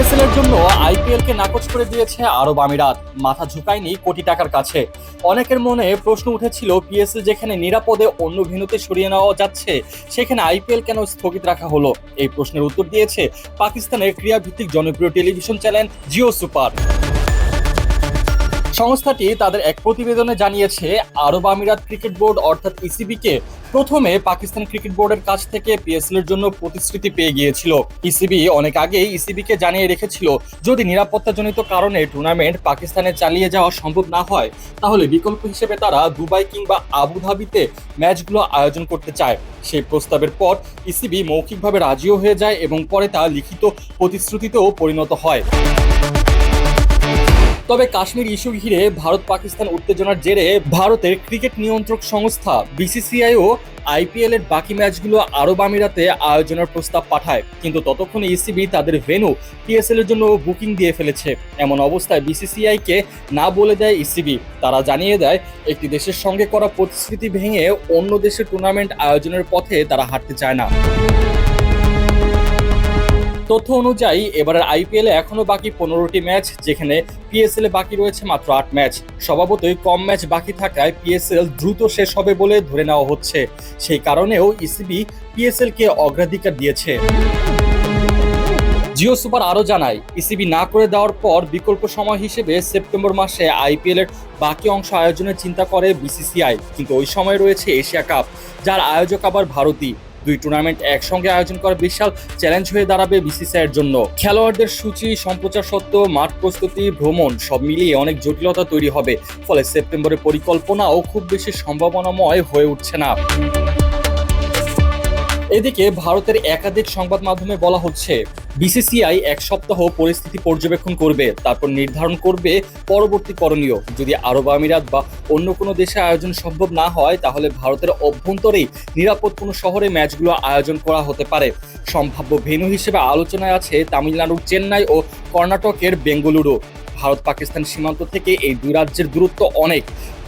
PSL এর জন্য IPL কে নাকচ করে দিয়েছে আরব আমিরাত। মাথা ঝুঁকায়নি কোটি টাকার কাছে। অনেকের মনে প্রশ্ন উঠেছিল, পিএসএল যেখানে নিরাপদে অন্য ভিন্নতে সরিয়ে নেওয়া যাচ্ছে, সেখানে আইপিএল কেন স্থগিত রাখা হলো? এই প্রশ্নের উত্তর দিয়েছে পাকিস্তানের ক্রীড়াভিত্তিক জনপ্রিয় টেলিভিশন চ্যানেল জিও সুপার। সংস্থাটি তাদের এক প্রতিবেদনে জানিয়েছে, আরব আমিরাত ক্রিকেট বোর্ড অর্থাৎ ইসিবি কে প্রথমে পাকিস্তান ক্রিকেট বোর্ডের কাছ থেকে পিএসএল এর জন্য প্রতিশ্রুতি পেয়ে গিয়েছিল। ইসিবি অনেক আগেই ইসিবি কে জানিয়ে রেখেছিল, যদি নিরাপত্তাজনিত কারণে টুর্নামেন্ট পাকিস্তানে চালিয়ে যাওয়া সম্ভব না হয়, তাহলে বিকল্প হিসেবে তারা দুবাই কিংবা আবুধাবিতে ম্যাচগুলো আয়োজন করতে চায়। সেই প্রস্তাবের পর ইসিবি মৌখিকভাবে রাজিও হয়ে যায় এবং পরে তা লিখিত প্রতিশ্রুতিতেও পরিণত হয়। তবে কাশ্মীর ইস্যু ঘিরে ভারত পাকিস্তান উত্তেজনার জেরে ভারতের ক্রিকেট নিয়ন্ত্রক সংস্থা বিসিসিআইও আইপিএল এর বাকি ম্যাচগুলো আরব আমিরাতে আয়োজনের প্রস্তাব পাঠায়। কিন্তু ততক্ষণে ইসিবি তাদের ভেনু পিএসএল এর জন্য বুকিং দিয়ে ফেলেছে। এমন অবস্থায় বিসিসিআই কে না বলে দেয় ইসিবি। তারা জানিয়ে দেয়, একটি দেশের সঙ্গে করা প্রতিশ্রুতি ভেঙে অন্য দেশের টুর্নামেন্ট আয়োজনের পথে তারা হাঁটতে চায় না। তথ্য অনুযায়ী, এবারের আইপিএল এ এখনও বাকি পনেরোটি ম্যাচ, যেখানে পিএসএল এ বাকি রয়েছে মাত্র আট ম্যাচ। স্বভাবতই কম ম্যাচ বাকি থাকায় পিএসএল দ্রুত শেষ হবে বলে ধরে নেওয়া হচ্ছে। সেই কারণেও ইসিবি পিএসএল কে অগ্রাধিকার দিয়েছে। জিও সুপার আরও জানায়, ইসিবি না করে দেওয়ার পর বিকল্প সময় হিসেবে সেপ্টেম্বর মাসে আইপিএল এর বাকি অংশ আয়োজনের চিন্তা করে বিসিসিআই, কিন্তু ওই সময় রয়েছে এশিয়া কাপ, যার আয়োজক আবার ভারতই দুই টুর্নামেন্ট একসঙ্গে আয়োজন করা বিশাল চ্যালেঞ্জ হয়ে দাঁড়াবে বিসিসিআই এর জন্য। খেলোয়াড়দের সূচি, সম্প্রচার সত্ত্ব মাঠ প্রস্তুতি, ভ্রমণ, সব মিলিয়ে অনেক জটিলতা তৈরি হবে। ফলে সেপ্টেম্বরের পরিকল্পনাও খুব বেশি সম্ভাবনাময় হয়ে উঠছে না। এদিকে ভারতের একাধিক সংবাদ মাধ্যমে বলা হচ্ছে বিসিসিআই এক সপ্তাহ পরিস্থিতি পর্যবেক্ষণ করবে, তারপর নির্ধারণ করবে পরবর্তী করণীয়। যদি আরব আমিরাত বা অন্য কোনো দেশে আয়োজন সম্ভব না হয়, তাহলে ভারতের অভ্যন্তরেই নিরাপদ কোনো শহরে ম্যাচগুলো আয়োজন করা হতে পারে। সম্ভাব্য ভেন্যু হিসেবে আলোচনায় আছে তামিলনাড়ুর চেন্নাই ও কর্ণাটকের বেঙ্গালুরু। ভারত পাকিস্তান সীমান্ত থেকে এই দুই রাজ্যের দূরত্ব অনেক।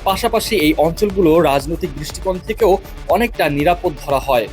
পাশাপাশি এই অঞ্চলগুলো রাজনৈতিক দৃষ্টিকোণ থেকেও অনেকটা নিরাপদ ধরা হয়।